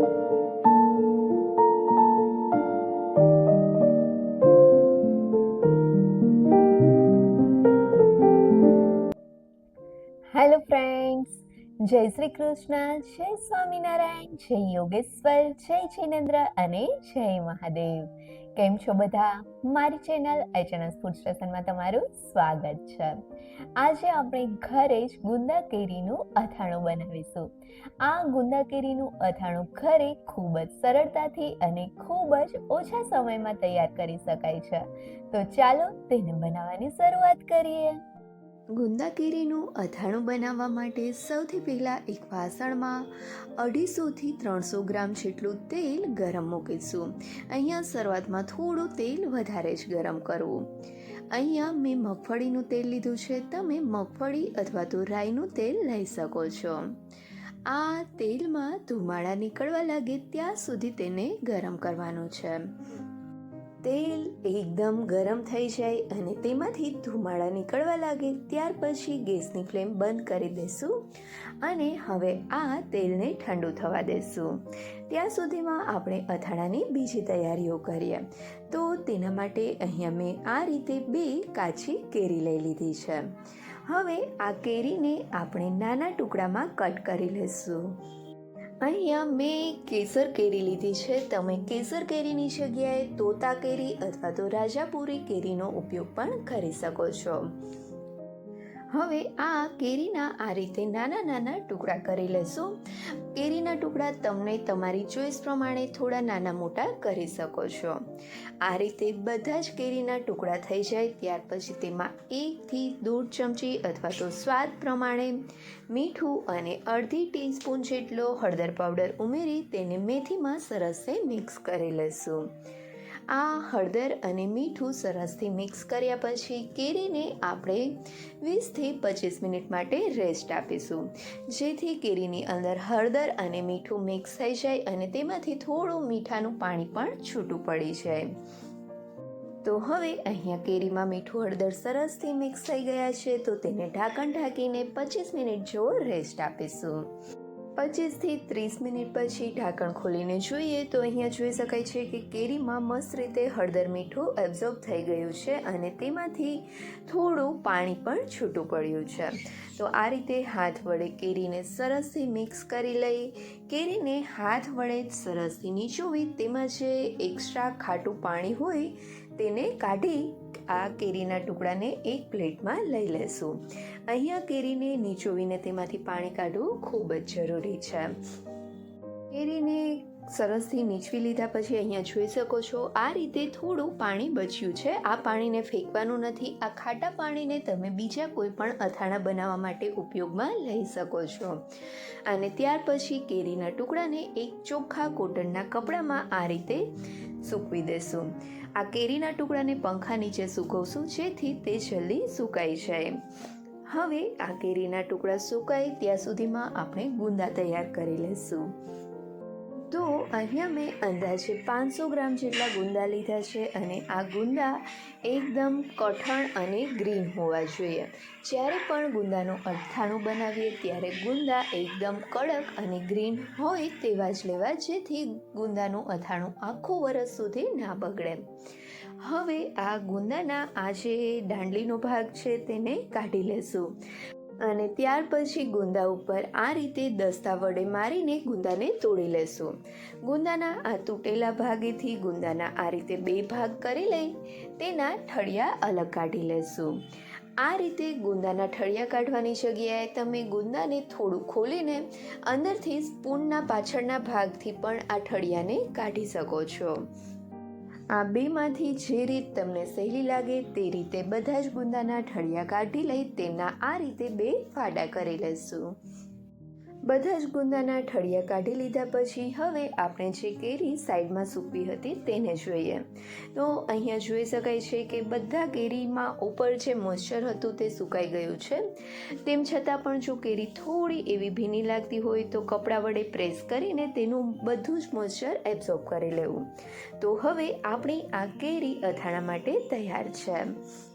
Hello friends જય શ્રી કૃષ્ણ જય સ્વામિનારાયણ જય યોગેશ્વર જય જિનેન્દ્ર અને જય મહાદેવ કેમ છો બધા? મારી ચેનલ એચએનએસ ફૂડ સ્ટેશનમાં તમારું સ્વાગત છે. આજે આપણે ઘરે જ ગુંદા કેરીનું અથાણું બનાવીશું. આ ગુંદા કેરીનું અથાણું ઘરે ખૂબ જ સરળતાથી અને ખૂબ જ ઓછા સમયમાં તૈયાર કરી શકાય છે. તો ચાલો તેને બનાવવાની શરૂઆત કરીએ. ગુંદા કેરીનું અથાણું બનાવવા માટે સૌથી પહેલાં એક વાસણમાં અઢીસોથી ત્રણસો ગ્રામ જેટલું તેલ ગરમ મૂકીશું. અહીંયા શરૂઆતમાં થોડું તેલ વધારે જ ગરમ કરવું. અહીંયા મેં મગફળીનું તેલ લીધું છે. તમે મગફળી અથવા તો રાઈનું તેલ લઈ શકો છો. આ તેલમાં ધુમાડા નીકળવા લાગે ત્યાં સુધી તેને ગરમ કરવાનું છે. તેલ એકદમ ગરમ થઈ જાય અને તેમાંથી ધુમાડા નીકળવા લાગે, ત્યાર પછી ગેસની ફ્લેમ બંધ કરી દેશું અને હવે આ તેલને ઠંડુ થવા દેશું. ત્યાં સુધીમાં આપણે અથાણાની બીજી તૈયારીઓ કરીએ. તો તેના માટે અહીંયા મેં આ રીતે બે કાચી કેરી લઈ લીધી છે. હવે આ કેરીને આપણે નાના ટુકડામાં કટ કરી લઈશું અહીંયા મેં કેસર કેરી લીધી છે. તમે કેસર કેરીની જગ્યાએ તોતા કેરી અથવા તો રાજાપુરી કેરીનો ઉપયોગ પણ કરી શકો છો. હવે આ કેરીના આ રીતે નાના નાના ટુકડા કરી લેશું. કેરીના ટુકડા તમને તમારી ચોઈસ પ્રમાણે થોડા નાના મોટા કરી શકો છો. આ રીતે બધા જ કેરીના ટુકડા થઈ જાય ત્યાર પછી તેમાં એકથી દોઢ ચમચી અથવા તો સ્વાદ પ્રમાણે મીઠું અને અડધી ટીસ્પૂન જેટલો હળદર પાવડર ઉમેરી તેને મેથીમાં સરસે મિક્સ કરી લઈશું આ હળદર અને મીઠું સરસથી મિક્સ કર્યા પછી કેરીને આપણે વીસથી પચીસ મિનિટ માટે રેસ્ટ આપીશું. જેથી કેરીની અંદર હળદર અને મીઠું મિક્સ થઈ જાય અને તેમાંથી થોડું મીઠાનું પાણી પણ છૂટું પડી જાય. તો હવે અહીંયા કેરીમાં મીઠું હળદર સરસથી મિક્સ થઈ ગયા છે, તો તેને ઢાંકણ ઢાંકીને પચીસ મિનિટ જેવો રેસ્ટ આપીશું. પચીસથી ત્રીસ મિનિટ પછી ઢાંકણ ખોલીને જોઈએ તો અહીંયા જોઈ શકાય છે કે કેરીમાં મસ્ત રીતે હળદર મીઠું એબ્ઝોર્બ થઈ ગયું છે અને તેમાંથી થોડું પાણી પણ છૂટું પડ્યું છે. તો આ રીતે હાથ વડે કેરીને સરસથી મિક્સ કરી લઈ, કેરીને હાથ વડે સરસથી નીચોવી તેમાં જે એક્સ્ટ્રા ખાટું પાણી હોય તેને કાઢી આ કેરીના ટુકડાને એક પ્લેટમાં લઈ લેશું. અહીંયા કેરીને નીચોવીને તેમાંથી પાણી કાઢવું ખૂબ જ જરૂરી છે. કેરીને સરસથી નીચવી લીધા પછી અહીંયા જોઈ શકો છો, આ રીતે થોડું પાણી બચ્યું છે. આ પાણીને ફેંકવાનું નથી, આ ખાટા પાણીને તમે બીજા કોઈ પણ અથાણા બનાવવા માટે ઉપયોગમાં લઈ શકો છો. અને ત્યાર પછી કેરીના ટુકડાને એક ચોખ્ખા કોટનના કપડામાં આ રીતે સૂકવી દેશું. આ કેરીના ટુકડાને પંખા નીચે સૂકવશું, જેથી તે જલ્દી સુકાઈ જાય. હવે આ કેરીના ટુકડા સુકાય, ત્યાં સુધીમાં આપણે ગુંદા તૈયાર કરી લઈશું. તો અહીંયા મેં અંદાજે પાંચસો ગ્રામ જેટલા ગુંદા લીધા છે અને આ ગુંદા એકદમ કઠણ અને ગ્રીન હોવા જોઈએ. જ્યારે પણ ગુંદાનું અથાણું બનાવીએ, ત્યારે ગુંદા એકદમ કડક અને ગ્રીન હોય તેવા જ લેવા, જેથી ગુંદાનું અથાણું આખું વરસ સુધી ના બગડે. હવે આ ગુંદાના આ જે દાંડલીનો ભાગ છે, તેને કાઢી લેશું. અને ત્યાર પછી ગુંદા ઉપર આ રીતે દસ્તા વડે મારીને ગુંદાને તોડી લેશું. ગુંદાના આ તૂટેલા ભાગેથી ગુંદાના આ રીતે બે ભાગ કરી લઈ તેના ઠળિયા અલગ કાઢી લેશું. આ રીતે ગુંદાના ઠળિયા કાઢવાની જગ્યાએ તમે ગુંદાને થોડું ખોલીને અંદરથી સ્પૂનના પાછળના ભાગથી પણ આ ઠળિયાને કાઢી શકો છો. આ બેમાંથી જે રીત તમને સહેલી લાગે તે રીતે બધા જ ગુંદાના ઠળિયા કાઢી લઈ તેમના આ રીતે બે ફાડા કરી લઈશું. બધા જ ગુંદાના ઠળિયા કાઢી લીધા પછી હવે આપણે જે કેરી સાઈડમાં સૂકવી હતી તેને જોઈએ. તો અહીંયા જોઈ શકાય છે કે બધા કેરીમાં ઉપર જે મોઇશ્ચર હતું તે સુકાઈ ગયું છે. તેમ છતાં પણ જો કેરી થોડી એવી ભીની લાગતી હોય તો કપડા વડે પ્રેસ કરીને તેનું બધું જ મોઇશ્ચર એબ્ઝોર્બ કરી લેવું. તો હવે આપણી આ કેરી અથાણા માટે તૈયાર છે.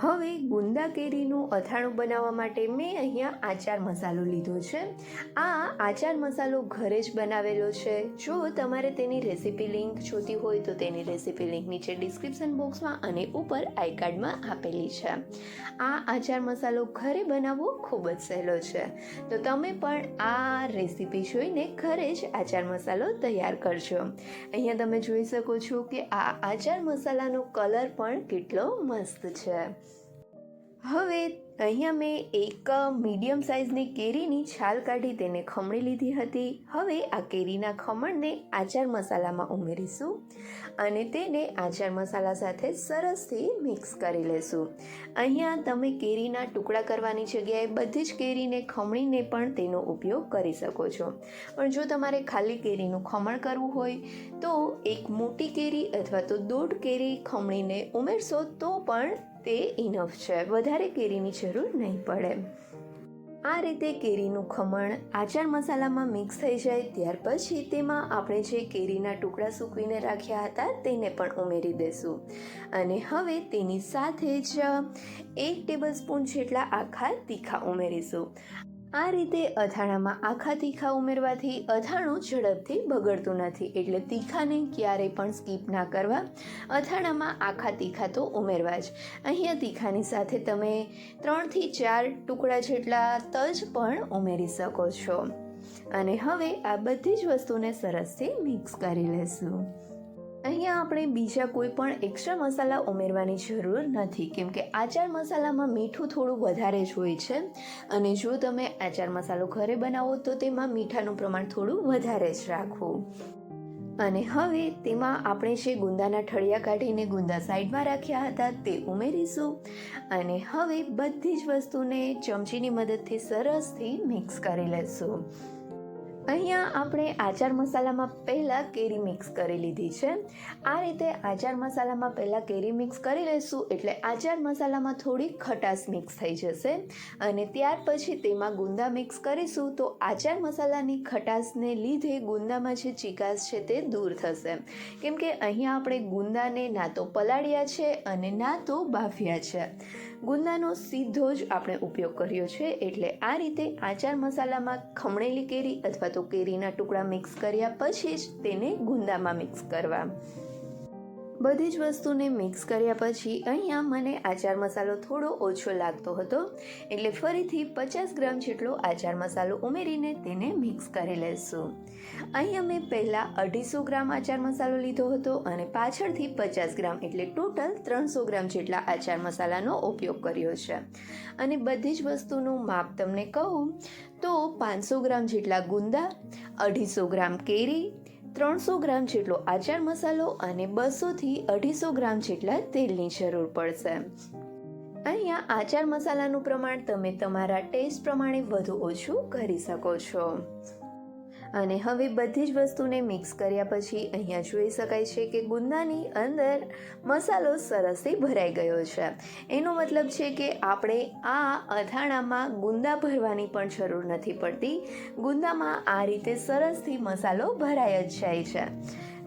હવે ગુંદા કેરીનું અથાણું બનાવવા માટે મેં અહીંયા આચાર મસાલો લીધો છે. આ આચાર મસાલો ઘરે જ બનાવેલો છે. જો તમારે તેની રેસીપી લિંક જોતી હોય તો તેની રેસીપી લિંક નીચે ડિસ્ક્રિપ્શન બોક્સમાં અને ઉપર આઈ કાર્ડમાં આપેલી છે. આ આચાર મસાલો ઘરે બનાવવો ખૂબ જ સહેલો છે. તો તમે પણ આ રેસીપી જોઈને ઘરે જ આચાર મસાલો તૈયાર કરજો. અહીંયા તમે જોઈ શકો છો કે આ આચાર મસાલાનો કલર પણ કેટલો મસ્ત છે. હવે અહીંયા મેં એક મીડિયમ સાઇઝની કેરીની છાલ કાઢી તેને ખમણી લીધી હતી. હવે આ કેરીના ખમણને આચાર મસાલામાં ઉમેરીશું અને તેને આચાર મસાલા સાથે સરસથી મિક્સ કરી લેશું. અહીંયા તમે કેરીના ટુકડા કરવાની જગ્યાએ બધી જ કેરીને ખમણીને પણ તેનો ઉપયોગ કરી શકો છો. પણ જો તમારે ખાલી કેરીનું ખમણ કરવું હોય, તો એક મોટી કેરી અથવા તો દોઢ કેરી ખમણીને ઉમેરશો તો પણ તે ઇનફ છે. વધારે કેરીની જરૂર નહીં પડે. આ રીતે કેરીનું ખમણ આચાર મસાલામાં મિક્સ થઈ જાય, ત્યાર પછી તેમાં આપણે જે કેરીના ટુકડા સૂકવીને રાખ્યા હતા તેને પણ ઉમેરી દેશું. અને હવે તેની સાથે જ એક ટેબલ સ્પૂન જેટલા આખા તીખા ઉમેરીશું. આ રીતે અથાણામાં આખા તીખા ઉમેરવાથી અથાણું ઝડપથી બગડતું નથી, એટલે તીખાને ક્યારેય પણ સ્કીપ ના કરવા અથાણામાં આખા તીખા તો ઉમેરવા જ. અહીંયા તીખાની સાથે તમે ત્રણથી ચાર ટુકડા જેટલા તજ પણ ઉમેરી શકો છો. અને હવે આ બધી જ વસ્તુને સરસથી મિક્સ કરી લેશું. અહીંયા આપણે બીજા કોઈ પણ એક્સ્ટ્રા મસાલા ઉમેરવાની જરૂર નથી. કેમ કે આચાર મસાલામાં મીઠું થોડું વધારે જ હોય છે. અને જો તમે આચાર મસાલો ઘરે બનાવો તો તેમાં મીઠાનું પ્રમાણ થોડું વધારે જ રાખવું અને હવે તેમાં આપણે જે ગુંદાના ઠળિયા કાઢીને ગુંદા સાઈડમાં રાખ્યા હતા તે ઉમેરીશું. અને હવે બધી જ વસ્તુને ચમચીની મદદથી સરસથી મિક્સ કરી લેશું. અહીંયા આપણે આચાર મસાલામાં પહેલાં કેરી મિક્સ કરી લીધી છે. આ રીતે આચાર મસાલામાં પહેલાં કેરી મિક્સ કરી લઈશું એટલે આચાર મસાલામાં થોડી ખટાશ મિક્સ થઈ જશે અને ત્યાર પછી તેમાં ગુંદા મિક્સ કરીશું તો આચાર મસાલાની ખટાશને લીધે ગુંદામાં જે ચિકાસ છે તે દૂર થશે. કેમ કે અહીંયા આપણે ગુંદાને ના તો પલાળ્યા છે અને ના તો બાફ્યા છે. ગુંદાનો સીધો જ આપણે ઉપયોગ કર્યો છે, એટલે આ રીતે આચાર મસાલામાં ખમણેલી કેરી અથવા તો કેરીના ટુકડા મિક્સ કર્યા પછી જ તેને ગુંદામાં મિક્સ કરવા. બધી જ વસ્તુને મિક્સ કર્યા પછી અહીંયા મને આચાર મસાલો થોડો ઓછો લાગતો હતો. એટલે ફરીથી પચાસ ગ્રામ જેટલો આચાર મસાલો ઉમેરીને તેને મિક્સ કરી લેશું. અહીંયા મેં પહેલાં અઢીસો ગ્રામ આચાર મસાલો લીધો હતો અને પાછળથી પચાસ ગ્રામ એટલે ટોટલ ત્રણસો ગ્રામ જેટલા આચાર મસાલાનો ઉપયોગ કર્યો છે. અને બધી જ વસ્તુનું માપ તમને કહું તો પાંચસો ગ્રામ જેટલા ગુંદા, અઢીસો ગ્રામ કેરી ત્રણસો ગ્રામ જેટલો આચાર મસાલો અને બસોથી અઢીસો ગ્રામ જેટલા તેલની જરૂર પડશે. અહીંયા આચાર મસાલાનું પ્રમાણ તમે તમારા ટેસ્ટ પ્રમાણે વધુ ઓછું કરી શકો છો. અને હવે બધી જ વસ્તુને મિક્સ કર્યા પછી અહીંયા જોઈ શકાય છે કે ગુંદાની અંદર મસાલો સરસથી ભરાઈ ગયો છે. એનો મતલબ છે કે આપણે આ અથાણામાં ગુંદા ભરવાની પણ જરૂર નથી પડતી. ગુંદામાં આ રીતે સરસથી મસાલો ભરાઈ જ જાય છે.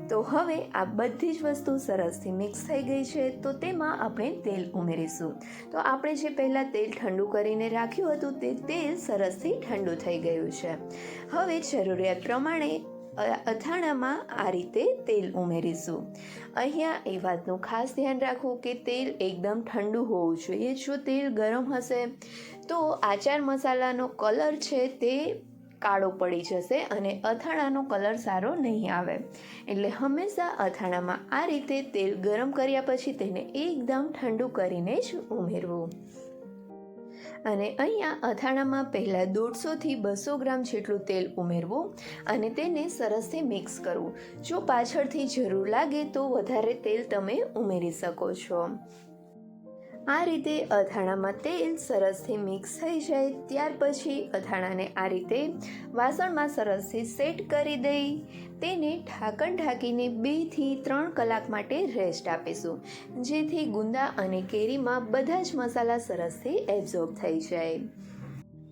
તો હવે આ બધી જ વસ્તુ સરસથી મિક્સ થઈ ગઈ છે, તો તેમાં આપણે તેલ ઉમેરીશું. તો આપણે જે પહેલાં તેલ ઠંડુ કરીને રાખ્યું હતું, તે તેલ સરસથી ઠંડુ થઈ ગયું છે. હવે જરૂરિયાત પ્રમાણે અથાણામાં આ રીતે તેલ ઉમેરીશું. અહીંયા એ વાતનું ખાસ ધ્યાન રાખવું કે તેલ એકદમ ઠંડુ હોવું જોઈએ. જો તેલ ગરમ હશે, તો આચાર મસાલાનો કલર છે તે કાળો પડી જશે અને અથાણાનો કલર સારો નહીં આવે. એટલે હંમેશા અથાણામાં આ રીતે તેલ ગરમ કર્યા પછી તેને એકદમ ઠંડુ કરીને જ ઉમેરવું. અને અહીંયા અથાણામાં પહેલાં દોઢસોથી બસો ગ્રામ જેટલું તેલ ઉમેરવું અને તેને સરસથી મિક્સ કરવું. જો પાછળથી જરૂર લાગે તો વધારે તેલ તમે ઉમેરી શકો છો. આ રીતે અથાણામાં તેલ સરસથી મિક્સ થઈ જાય, ત્યાર પછી અથાણાને આ રીતે વાસણમાં સરસથી સેટ કરી દઈ, તેને ઢાંકણ ઢાંકીને બેથી ત્રણ કલાક માટે રેસ્ટ આપીશું, જેથી ગુંદા અને કેરીમાં બધા જ મસાલા સરસથી એબ્ઝોર્બ થઈ જાય.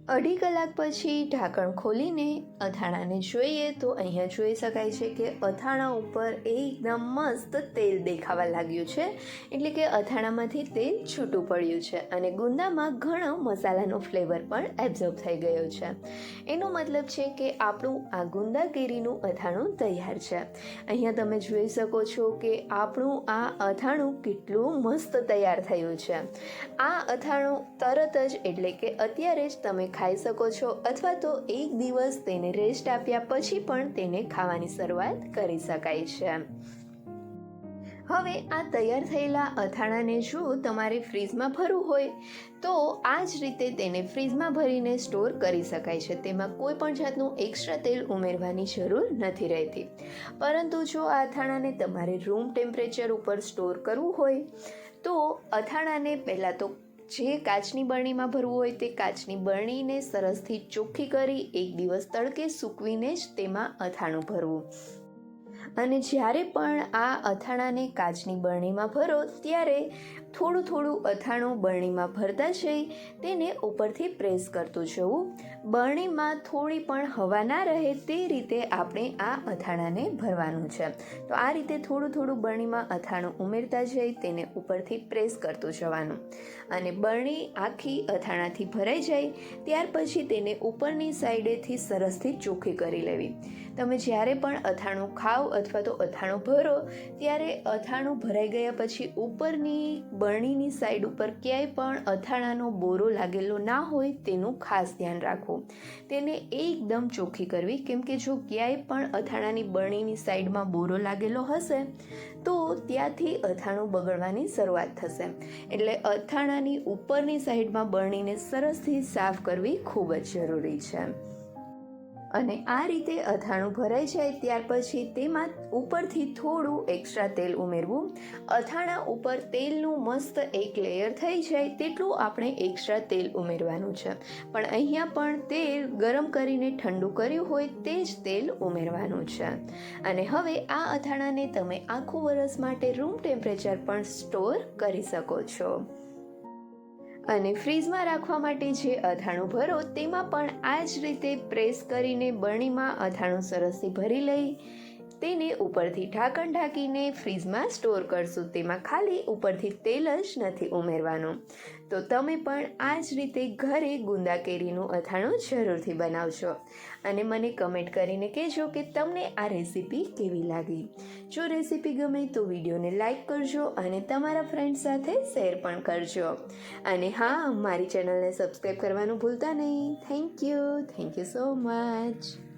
અઢી કલાક પછી ઢાંકણ ખોલીને અથાણાને જોઈએ તો અહીંયા જોઈ શકાય છે કે અથાણા ઉપર એકદમ મસ્ત તેલ દેખાવા લાગ્યું છે. એટલે કે અથાણામાંથી તેલ છૂટું પડ્યું છે અને ગુંદામાં ઘણો મસાલાનો ફ્લેવર પણ એબ્ઝોર્બ થઈ ગયો છે. એનો મતલબ છે કે આપણું આ ગુંદા કેરીનું અથાણું તૈયાર છે. અહીંયા તમે જોઈ શકો છો કે આપણું આ અથાણું કેટલું મસ્ત તૈયાર થયું છે. આ અથાણું તરત જ એટલે કે અત્યારે જ તમે ખાઈ શકો છો અથવા તો એક દિવસ તેને રેસ્ટ આપ્યા પછી પણ તેને ખાવાની શરૂઆત કરી શકાય છે. હવે આ તૈયાર થયેલા અથાણાને જો તમારે ફ્રીજમાં ભરવું હોય, તો આ જ રીતે તેને ફ્રીજમાં ભરીને સ્ટોર કરી શકાય છે. તેમાં કોઈ પણ જાતનું એક્સ્ટ્રા તેલ ઉમેરવાની જરૂર નથી રહેતી. પરંતુ જો આ અથાણાને તમારે રૂમ ટેમ્પરેચર ઉપર સ્ટોર કરવું હોય, તો અથાણાને પહેલાં તો જે કાચની બરણીમાં ભરવું હોય તે કાચની બરણીને સરસથી ચોખ્ખી કરી એક દિવસ તડકે સૂકવીને જ તેમાં અથાણું ભરવું. અને જ્યારે પણ આ અથાણાને કાચની બરણીમાં ભરો, ત્યારે થોડું થોડું અથાણું બરણીમાં ભરતા જઈ તેને ઉપરથી પ્રેસ કરતું જવું. બરણીમાં થોડી પણ હવા ના રહે તે રીતે આપણે આ અથાણાને ભરવાનું છે. તો આ રીતે થોડું થોડું બરણીમાં અથાણું ઉમેરતા જઈ તેને ઉપરથી પ્રેસ કરતું જવાનું. અને બરણી આખી અથાણાથી ભરાઈ જાય, ત્યાર પછી તેને ઉપરની સાઈડેથી સરસથી ચોખ્ખી કરી લેવી. તમે જ્યારે પણ અથાણું ખાઓ અથવા તો અથાણું ભરો, ત્યારે અથાણું ભરાઈ ગયા પછી ઉપરની બરણીની સાઈડ ઉપર ક્યાંય પણ અથાણાનો બોરો લાગેલો ના હોય તેનું ખાસ ધ્યાન રાખવું. તેને એકદમ ચોખ્ખી કરવી. કેમ કે જો ક્યાંય પણ અથાણાની બરણીની સાઈડમાં બોરો લાગેલો હશે, તો ત્યાંથી અથાણું બગડવાની શરૂઆત થશે. એટલે અથાણાની ઉપરની સાઈડમાં બરણીને સરસથી સાફ કરવી ખૂબ જ જરૂરી છે. અને આ રીતે અથાણું ભરાઈ જાય ત્યાર પછી તેમાં ઉપરથી થોડું એક્સ્ટ્રા તેલ ઉમેરવું. અથાણા ઉપર તેલનું મસ્ત એક લેયર થઈ જાય તેટલું આપણે એક્સ્ટ્રા તેલ ઉમેરવાનું છે. પણ અહીંયા પણ તેલ ગરમ કરીને ઠંડુ કર્યું હોય તે જ તેલ ઉમેરવાનું છે. અને હવે આ અથાણાને તમે આખું વરસ માટે રૂમ ટેમ્પરેચર પણ સ્ટોર કરી શકો છો. અને ફ્રીજમાં રાખવા માટે જે અથાણું ભરો તેમાં પણ આ જ રીતે પ્રેસ કરીને બરણીમાં અથાણું સરસથી ભરી લઈ તેને ઉપરથી ઢાંકણ ઢાંકીને ફ્રીઝમાં સ્ટોર કરશું. તેમાં ખાલી ઉપરથી તેલ જ નથી ઉમેરવાનું. તો તમે પણ આ જ રીતે ઘરે ગુંદા કેરીનું અથાણું જરૂરથી બનાવશો. અને મને કમેન્ટ કરીને કહેજો કે તમને આ રેસીપી કેવી લાગી. જો રેસીપી ગમે તો વિડીયોને લાઇક કરજો અને તમારા ફ્રેન્ડ સાથે શેર પણ કરજો. અને હા, મારી ચેનલને સબસ્ક્રાઈબ કરવાનું ભૂલતા નહીં. Thank you. Thank you so much.